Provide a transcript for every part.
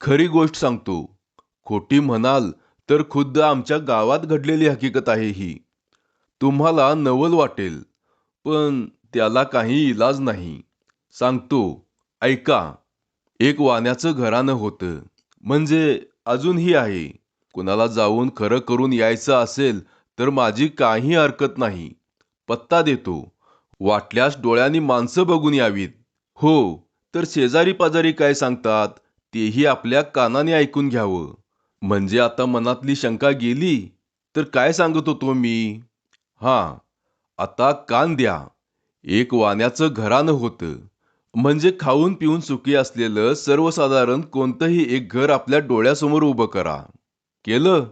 खरी गोष्ट सांगतो खोटी म्हणाल तर खुद्द आमच्या गावात घडलेली हकीकत आहे ही. तुम्हाला नवल वाटेल पण त्याला काही इलाज नाही. सांगतो ऐका एक वाण्याचं घरानं होतं. म्हणजे अजूनही आहे कुणाला जाऊन खरं करून यायचं असेल तर माझी काही हरकत नाही. पत्ता देतो वाटल्यास डोळ्यांनी माणसं बघून यावीत. हो तर शेजारी पाजारी काय सांगतात? तेही आपल्या कानाने ऐकून घ्यावं. म्हणजे आता मनातली शंका गेली तर काय सांगत होतो मी? हां आता कान द्या. एक वाण्याचं घरानं होतं. म्हणजे खाऊन पिऊन सुखी असलेलं सर्वसाधारण कोणतंही एक घर आपल्या डोळ्यासमोर उभं करा. केलं?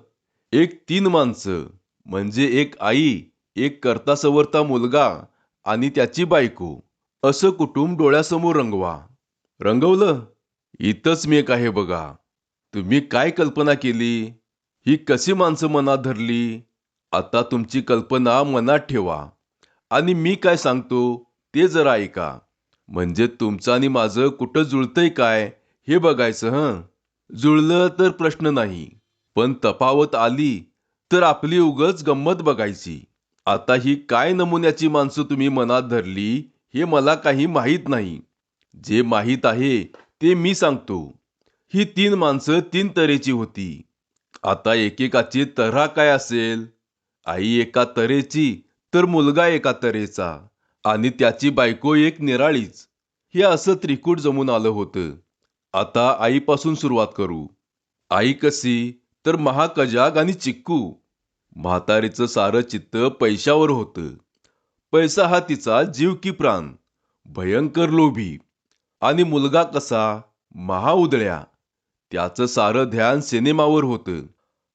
एक तीन माणसं. म्हणजे एक आई एक करता सवरता मुलगा आणि त्याची बायको. असं कुटुंब डोळ्यासमोर रंगवा. रंगवलं? इथंच मी एक आहे बघा. तुम्ही काय कल्पना केली? ही कशी माणसं मनात धरली? आता तुमची कल्पना मनात ठेवा. आणि मी काय सांगतो ते जरा ऐका. म्हणजे तुमचं आणि माझं कुठं जुळतंय काय हे बघायचं हं? जुळलं तर प्रश्न नाही. पण तफावत आली तर आपली उगच गंमत बघायची. आता ही काय नमुन्याची माणसं तुम्ही मनात धरली हे मला काही माहीत नाही. जे माहीत आहे ते मी सांगतो. ही तीन माणसं तीन तऱ्हेची होती. आता एकेकाची तऱ्हा काय असेल? आई एका तऱ्हेची तर मुलगा एका तऱ्हेचा आणि त्याची बायको एक निराळीच. हे असं त्रिकूट जमून आलं होतं. आता आईपासून सुरुवात करू. आई कशी तर महाकजाग आणि चिक्कू. म्हातारीचं सारं चित्त पैशावर होतं. पैसा हा तिचा जीव की प्राण. भयंकर लोभी. आणि मुलगा कसा? महाउदळ्या त्याचं सारं ध्यान सिनेमावर होतं.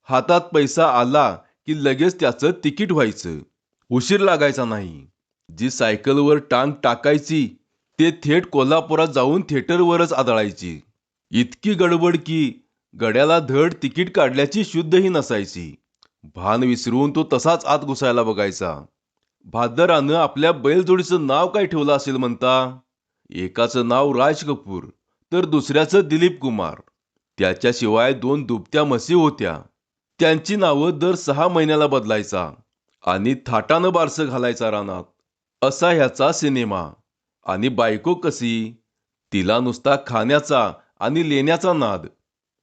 हातात पैसा आला की लगेच त्याचं तिकीट व्हायचं. उशीर लागायचा नाही. जी सायकलवर टांग टाकायची ते थेट कोल्हापुरात जाऊन थिएटरवरच आदळायची. इतकी गडबड की गड्याला धड तिकीट काढल्याची शुद्धही नसायची. भान विसरून तो तसाच आत घुसायला बघायचा. भादरानं आपल्या बैलजोडीचं नाव काय ठेवलं असेल म्हणता? एकाचं नाव राज कपूर तर दुसऱ्याचं दिलीप कुमार. त्याच्याशिवाय दोन दुबत्या म्हशी होत्या. त्यांची नावं दर सहा महिन्याला बदलायचा आणि थाटानं बारसं घालायचा रानात. असा ह्याचा सिनेमा. आणि बायको कशी? तिला नुसता खाण्याचा आणि लेण्याचा नाद.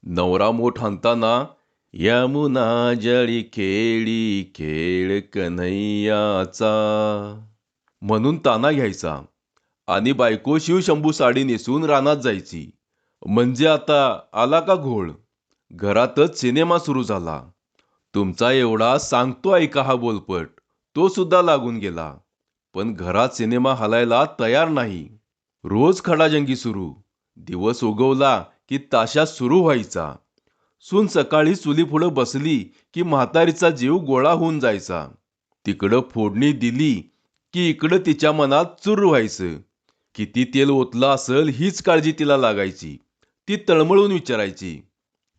नवरा मोठ हाणताना यमुना जळी खेळी खेळ कन्हैयाचा. म्हणून ताना घ्यायचा. आणि बायको शिवशंभू साडी नेसून रानात जायची. म्हणजे आता आला का घोळ? घरातच सिनेमा सुरू झाला. तुमचा एवढा सांगतो ऐका हा बोलपट? तो सुद्धा लागून गेला. पण घरात सिनेमा हलायला तयार नाही. रोज खडाजंगी सुरू. दिवस उगवला की ताशा सुरू व्हायचा. सून सकाळी चुलीपुढं बसली की म्हातारीचा जीव गोळा होऊन जायचा. तिकडं फोडणी दिली की इकडं तिच्या मनात चूर व्हायचं. किती तेल ओतलं असेल हीच काळजी तिला लागायची. ती तळमळून विचारायची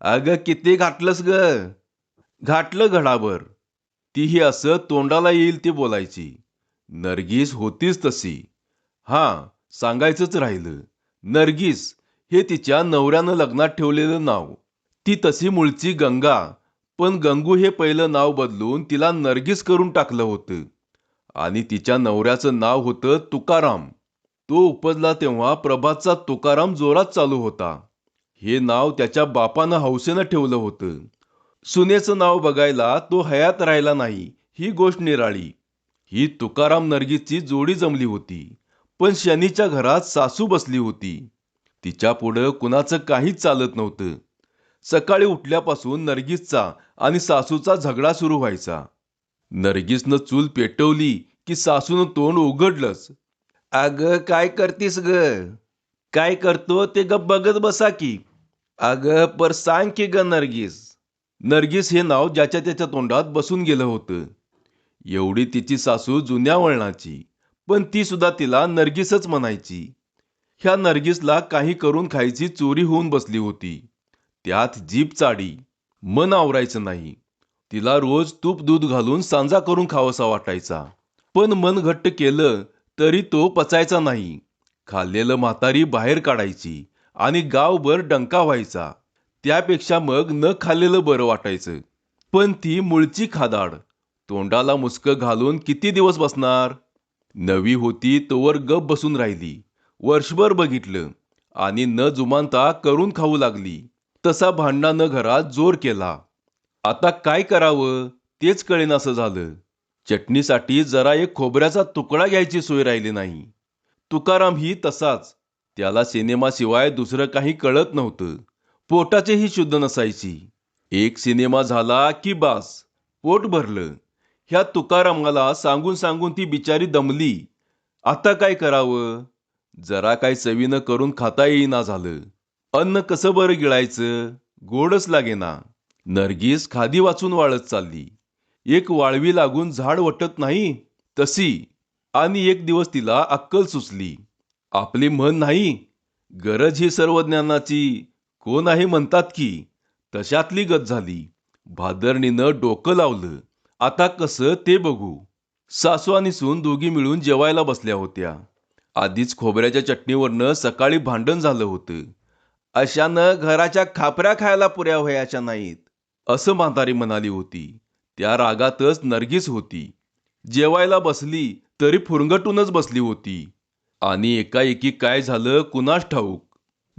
अगं किती घातलंस ग? घाटलं घडाभर. तीही असं तोंडाला येईल ते बोलायची. नरगीस होतीच तशी. हां सांगायचंच राहिलं. नरगीस हे तिच्या नवऱ्यानं लग्नात ठेवलेलं नाव. ती तशी मुळची गंगा पण गंगू हे पहिलं नाव बदलून तिला नरगिस करून टाकलं होतं. आणि तिच्या नवऱ्याचं नाव होतं तुकाराम. तो उपजला तेव्हा प्रभातचा तुकाराम जोरात चालू होता. हे नाव त्याच्या बापानं हौसेनं ठेवलं होतं. सुनेचं नाव बघायला तो हयात राहिला नाही ही गोष्ट निराळी. ही तुकाराम नरगीची जोडी जमली होती पण शनीच्या घरात सासू बसली होती. तिच्या पुढं कुणाचं काहीच चालत नव्हतं. सकाळी उठल्यापासून नरगिसचा आणि सासूचा झगडा सुरू व्हायचा. नरगिसनं चूल पेटवली की सासूनं तोंड उघडलंच. अग काय करतीस ग? काय करतो ते ग बघत बसा की. अग पर सांग की ग नरगिस. नरगिस हे नाव ज्याच्या त्याच्या तोंडात बसून गेलं होतं. एवढी तिची सासू जुन्या वळणाची पण ती सुद्धा तिला नरगिसच म्हणायची. ह्या नरगिसला काही करून खायची चोरी होऊन बसली होती. त्यात जीप चाडी मन आवरायचं नाही. तिला रोज तूप दूध घालून सांजा करून खावासा वाटायचा. पण मन घट्ट केलं तरी तो पचायचा नाही. खाल्लेलं म्हातारी बाहेर काढायची आणि गावभर डंका व्हायचा. त्यापेक्षा मग न खाल्लेलं बरं वाटायचं. पण ती मुळची खादाड. तोंडाला मुसकं घालून किती दिवस बसणार? नवी होती तोवर गप बसून राहिली. वर्षभर बघितलं आणि न जुमानता करून खाऊ लागली. तसा भांडणानं घरात जोर केला. आता काय करावं? तेच कळेनासं झालं. चटणीसाठी जरा एक खोबऱ्याचा तुकडा घ्यायची सोय राहिली नाही. तुकाराम ही तसाच. त्याला सिनेमाशिवाय दुसरं काही कळत नव्हतं. पोटाचेही शुद्ध नसायची. एक सिनेमा झाला की बास. पोट भरलं. ह्या तुकारामाला सांगून सांगून ती बिचारी दमली. आता काय करावं? जरा काय चवीनं करून खाता येईना झालं. अन्न कसं बरं गिळायचं? गोडच लागेना. नरगीस खादी वाचून वाळत चालली. एक वाळवी लागून झाड वटत नाही तशी आणि एक दिवस तिला अक्कल सुचली. आपली म्हण नाही. गरज ही सर्व ज्ञानाची कोण आहे म्हणतात की? तशातली गत झाली. भादरणीनं डोकं लावलं. आता कसं ते बघू. सासू आणि सून दोघी मिळून जेवायला बसल्या होत्या. आधीच खोबऱ्याच्या चटणीवरनं सकाळी भांडण झालं होतं. अशानं घराच्या खापऱ्या खायला पुऱ्या व्हायच्या नाहीत असं म्हातारी म्हणाली होती. त्या रागातच नरगिस होती. जेवायला बसली तरी फुरंगटूनच बसली होती. आणि एकाएकी काय झालं कुणास ठाऊक?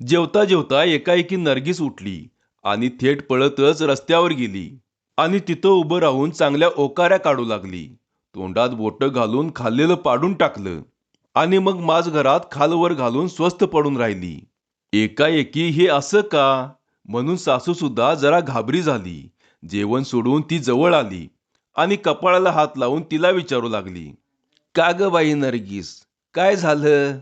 जेवता जेवता एकाएकी नरगिस उठली आणि थेट पळतच रस्त्यावर गेली. आणि तिथं उभं राहून चांगल्या ओकाऱ्या काढू लागली. तोंडात बोटं घालून खाल्लेलं पाडून टाकलं. आणि मग माझ घरात खालवर घालून स्वस्थ पडून राहिली. एकाएकी हे असं का? म्हणून सासू सुद्धा जरा घाबरी झाली. जेवण सोडून ती जवळ आली आणि कपाळाला हात लावून तिला विचारू लागली का ग बाई नरगिस? काय झालं?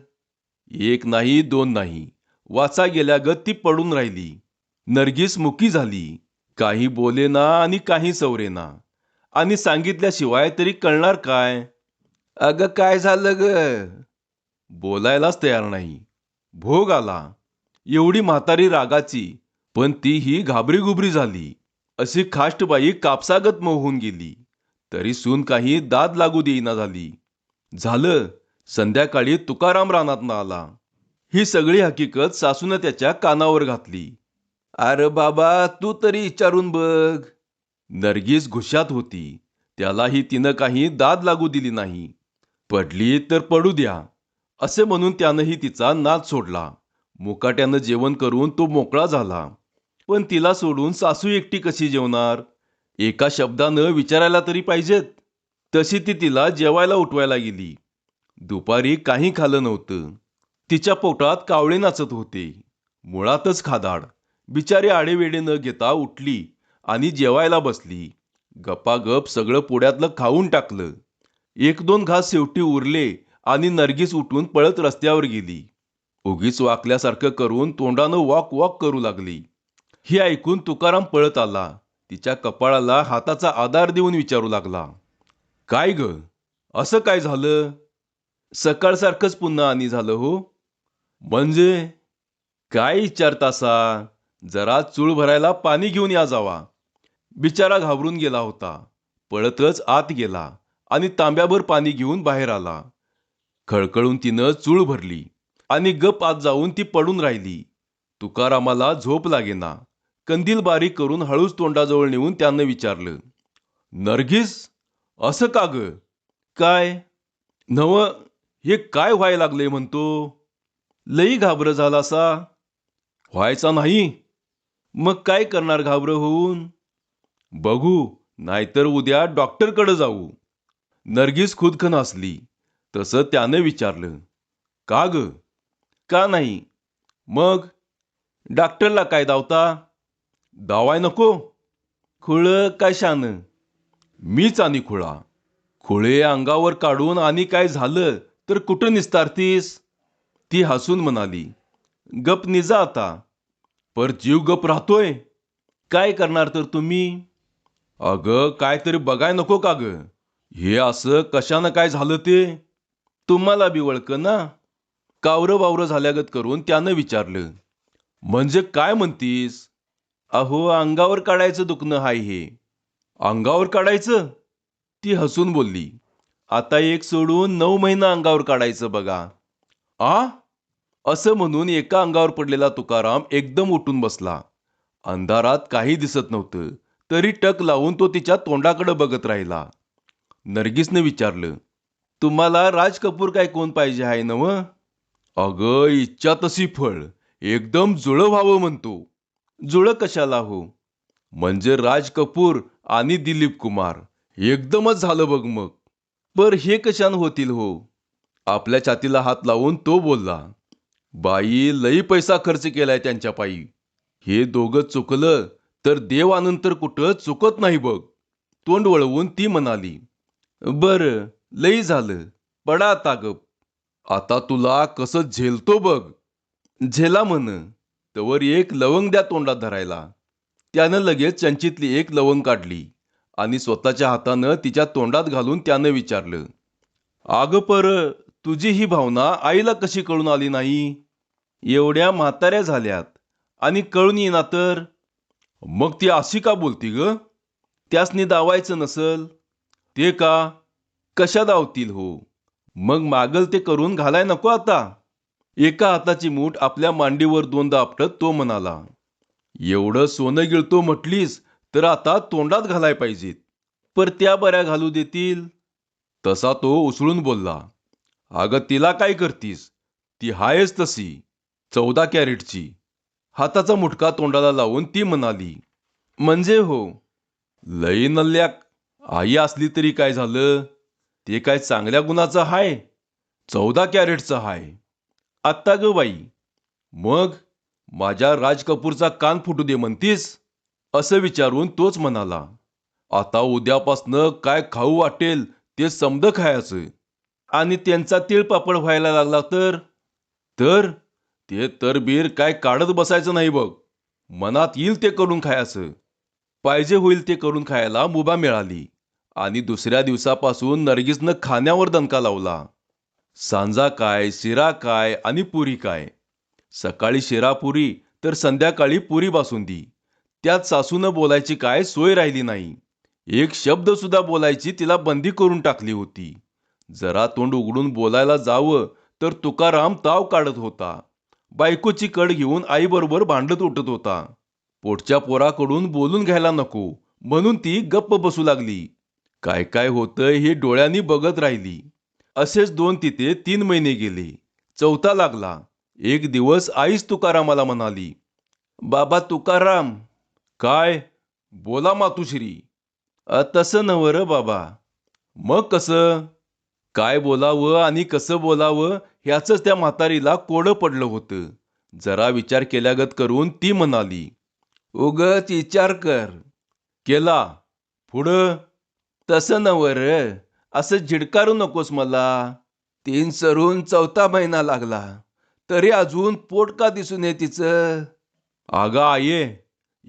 एक नाही दोन नाही. वाचा गेल्या गेल्यागत ती पडून राहिली. नरगिस मुकी झाली. काही बोलेना आणि काही सवरेना आणि सांगितल्याशिवाय तरी कळणार काय? अगं काय झालं ग? बोलायलाच तयार नाही. भोग आला. एवढी म्हातारी रागाची. पण ती ही घाबरीगुबरी झाली. अशी खाष्टबाई कापसागत मोहून गेली. तरी सून काही दाद लागू देईना झाली. झालं संध्याकाळी तुकाराम रानातनं आला. ही सगळी हकीकत सासूनं त्याच्या कानावर घातली. अरे बाबा तू तरी विचारून बघ. नरगीस घुशात होती. त्यालाही तिनं काही दाद लागू दिली नाही. पडली तर पडू द्या. असे म्हणून त्यानंही तिचा नाद सोडला. मुकाट्यानं जेवण करून तो मोकळा झाला. पण तिला सोडून सासू एकटी कशी जेवणार? एका शब्दानं विचारायला तरी पाहिजेत. तशी ती तिला जेवायला उठवायला गेली. दुपारी काही खाल्लं नव्हतं. तिच्या पोटात कावळे नाचत होते. मुळातच खादाड. बिचारी आडेवेडे न घेता उठली आणि जेवायला बसली. गपागप सगळं पुड्यातलं खाऊन टाकलं. एक दोन घास शेवटी उरले आणि नरगीस उठून पळत रस्त्यावर गेली. उगीच वाकल्यासारखं करून तोंडानं वॉक वॉक करू लागली. ही ऐकून तुकाराम पळत आला. तिच्या कपाळाला हाताचा आधार देऊन विचारू लागला. काय ग? असं काय झालं? सकाळसारखंच पुन्हा आणि झालं हो? म्हणजे काय विचारतासा जरा चूळ भरायला पाणी घेऊन या जावा. बिचारा घाबरून गेला होता. पळतच आत गेला आणि तांब्याभर पाणी घेऊन बाहेर आला. खळखळून तिनं चूळ भरली आणि गप आत जाऊन ती पडून राहिली. तुकारामाला झोप लागेना. कंदील बारीक करून हळूच तोंडाजवळ नेऊन त्यानं विचारलं नरगिस असं का ग? काय? नव हे काय व्हायला लागले म्हणतो? लई घाबरं झाला असा व्हायचा नाही. मग काय करणार घाबरं होऊन? बघू नाहीतर उद्या डॉक्टरकडे जाऊ. नरगिस खुदखन असली तसं त्यानं विचारलं का ग? का नाही? मग डॉक्टरला काय दावता? दावाय नको खुळ काय शान मीच आणि खुळा खुळे अंगावर काढून आणि काय झालं तर कुठं निस्तारतीस ती हसून म्हणाली गप निजा आता पर जीव गप राहतोय काय करणार तर तुम्ही अगं काय तरी बघाय नको का ग हे असं कशानं काय झालं ते तुम्हाला बी वळक ना कावरं वावरं झाल्यागत करून त्यानं विचारलं म्हणजे काय म्हणतीस अहो अंगावर काढायचं दुखणं हाय हे. अंगावर काढायचं? ती हसून बोलली. आता एक सोडून नऊ महिना अंगावर काढायचं बघा. आ? असं म्हणून एका अंगावर पडलेला तुकाराम एकदम उठून बसला. अंधारात काही दिसत नव्हतं. तरी टक लावून तो तिच्या तोंडाकडे बघत राहिला. नरगिसने विचारलं तुम्हाला राज कपूर काय कोण पाहिजे आहे नव अगं इच्छा तशी फळ. एकदम जुळं व्हावं म्हणतो. जुळं कशाला हो? म्हणजे राज कपूर आणि दिलीप कुमार. एकदमच झालं बघ मग. पर हे कशान होतील हो? आपल्या छातीला हात लावून तो बोलला बाई लई पैसा खर्च केलाय त्यांच्या पायी. हे दोघं चुकलं तर देव आनंतर कुठं चुकत नाही बघ. तोंड वळवून ती म्हणाली बर लई झालं. पडा आता गप. आता तुला कसं झेलतो बघ. झेला म्हण. तवर एक लवंग द्या तोंडात धरायला. त्यानं लगेच चंचीतली एक लवंग काढली आणि स्वतःच्या हातानं तिच्या तोंडात घालून त्यानं विचारलं अगं पर तुझी ही भावना आईला कशी कळून आली नाही? एवढ्या म्हाताऱ्या झाल्यात आणि कळून येईना तर? मग ती अशी का बोलती ग? त्यासनी दावायचं नसल? ते का? कशा दावतील हो? मग मागल ते करून घालाय नको आता. एका हाताची मूठ आपल्या मांडीवर दोनदा आपटत तो म्हणाला एवढं सोनं गिळतो म्हटलीस तर आता तोंडात घालाय पाहिजेत पर त्या बऱ्या घालू देतील. तसा तो उसळून बोलला अगं तिला काय करतीस? ती हायच तशी चौदा कॅरेटची. हाताचा मुठका तोंडाला लावून ती म्हणाली म्हणजे हो लई नल्ल्या आई असली तरी काय झालं? ते काय चांगल्या गुणाचं हाय? चौदा कॅरेटचं हाय. आत्ता ग बाई. मग माझ्या राज कपूरचा कान फुटू दे म्हणतीस? असं विचारून तोच म्हणाला. आता उद्यापासनं काय खाऊ वाटेल ते समद खायचं. आणि त्यांचा तिळपापड व्हायला लागला तर? तर? ते तरबीर काय काढत बसायचं नाही बघ. मनात येईल ते करून खायचं. पाहिजे होईल ते करून खायला मुभा मिळाली. आणि दुसऱ्या दिवसापासून नर्गिसनं खाण्यावर दणका लावला. सांजा काय शिरा काय आणि पुरी काय? सकाळी शिरा पुरी तर संध्याकाळी पुरी बासुंदी. त्यात सासूनं बोलायची काय सोय राहिली नाही. एक शब्द सुद्धा बोलायची तिला बंदी करून टाकली होती. जरा तोंड उघडून बोलायला जावं तर तुकाराम ताव काढत होता. बायकोची कड घेऊन आईबरोबर भांडत उठत होता. पोटच्या पोराकडून बोलून घ्यायला नको म्हणून ती गप्प बसू लागली. काय काय होतंय हे डोळ्यांनी बघत राहिली. असेच दोन तिथे तीन महिने गेले. चौथा लागला. एक दिवस आईच तुकारामाला म्हणाली बाबा तुकाराम काय? बोला मातुश्री. "अ, तसं नवं र बाबा. मग कसं? काय बोलावं आणि कसं बोलावं ह्याचंच त्या म्हातारीला कोडं पडलं होतं. जरा विचार केल्यागत करून ती म्हणाली उगच विचार कर. केला. पुढं? तसं नवर र असं झिडकारू नकोस मला. तीन सरून चौथा महिना लागला. तरी अजून पोट का दिसून ये तिचं? अगं आये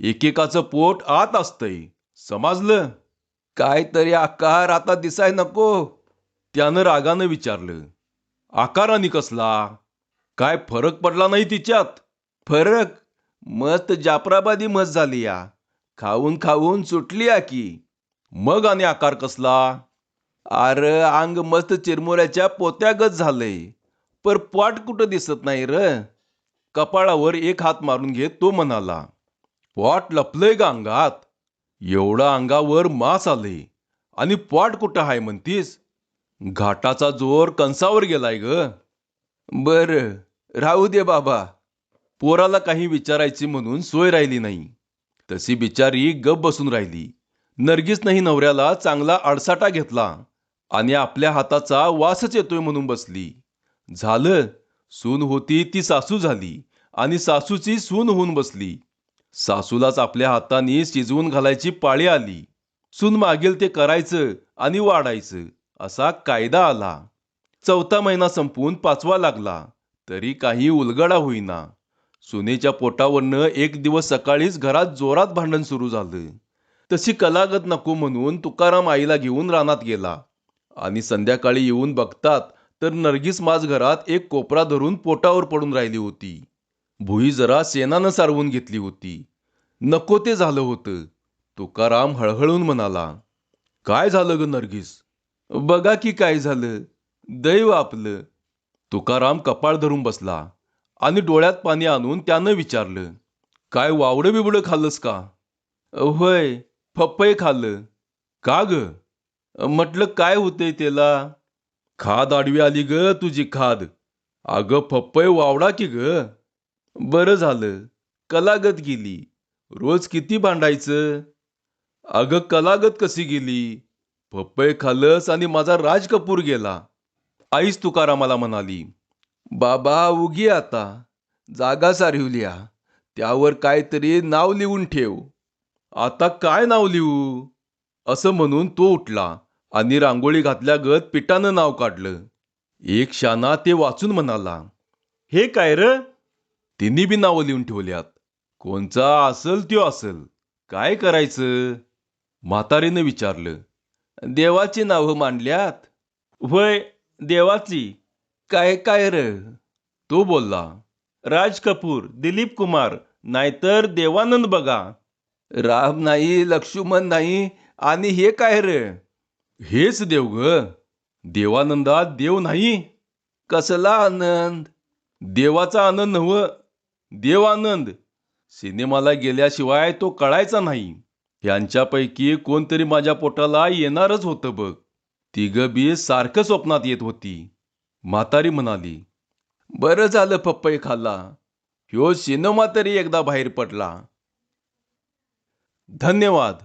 एकेकाचं पोट आत असतंय. समजलं? काय तरी आकार आता दिसाय नको. त्यानं रागानं विचारलं. आकार आणि कसला? काय फरक पडला नाही तिच्यात? फरक? मस्त जाफराबादी मस्त झाली या. खाऊन खाऊन सुटली या की. मग आणि आकार कसला? अर अंग मस्त चिरमुऱ्याच्या पोत्यागत झालंय. पर पाट कुठं दिसत नाही र? कपाळावर एक हात मारून घेत तो म्हणाला पाट लपलंय ग अंगात. एवढं अंगावर मास आले आणि पाट कुठं हाय म्हणतीस? घाटाचा जोर कंसावर गेलाय ग. बर राहू दे बाबा. पोराला काही विचारायची म्हणून सोय राहिली नाही. तशी बिचारी गप बसून राहिली. नर्गिसनंही नवऱ्याला चांगला आडसाटा घेतला. आणि आपल्या हाताचा वासच येतोय म्हणून बसली. झालं सून होती ती सासू झाली आणि सासूची सून होऊन बसली. सासूलाच आपल्या हाताने शिजवून घालायची पाळी आली. सून मागेल ते करायचं आणि वाढायचं असा कायदा आला. चौथा महिना संपून पाचवा लागला तरी काही उलगडा होईना. सुनेच्या पोटावरनं एक दिवस सकाळीच घरात जोरात भांडण सुरू झालं. तशी कलागत नको म्हणून तुकाराम आईला घेऊन रानात गेला. आणि संध्याकाळी येऊन बघतात तर नर्गिस माझ घरात एक कोपरा धरून पोटावर पडून राहिली होती. भुई जरा सेनानं सारवून घेतली होती. नको ते झालं होतं. तुकाराम हळहळून म्हणाला काय झालं ग नर्गिस? बघा की काय झालं. दैव आपलं. तुकाराम कपाळ धरून बसला आणि डोळ्यात पाणी आणून त्यानं विचारलं काय वावडं बिवडं खाल्लंस का? होय फप्पय खाल्लं. का ग? म्हटलं काय होतंय त्याला? खाद आडवी आली ग तुझी खाद. अगं पप्पय वावडा की ग? बरं झालं. कलागत गेली. रोज किती भांडायचं? अगं कलागत कशी गेली? पप्पय खालस आणि माझा राज कपूर गेला. आईच तुकारामाला म्हणाली बाबा उगी आता. जागा सारवल्या. त्यावर काहीतरी नाव लिहून ठेव. आता काय नाव लिहू? असं म्हणून तो उठला आणि रांगोळी घातल्या गत पिठानं नाव काढलं. एक शाना ते वाचून म्हणाला हे काय र? तिन्ही बी नावं लिहून ठेवल्यात. कोणचा असल त्यो असल. काय करायचं? म्हातारीनं विचारलं देवाची नावं मांडल्यात? वय देवाची. काय काय र? तो बोलला राज कपूर दिलीप कुमार नाहीतर देवानंद बघा. राम नाही लक्ष्मण नाही आणि हे काय रे? हेच देव ग. देवानंदात देव नाही. कसला आनंद? देवाचा आनंद नव देवानंद. सिनेमाला गेल्याशिवाय तो कळायचा नाही. यांच्यापैकी कोणतरी माझ्या पोटाला येणारच होतं बघ. तिघं बी सारखं स्वप्नात येत होती. म्हातारी म्हणाली बरं झालं पप्पई खाल्ला. ह्यो सिनेमा तरी एकदा बाहेर पडला. धन्यवाद.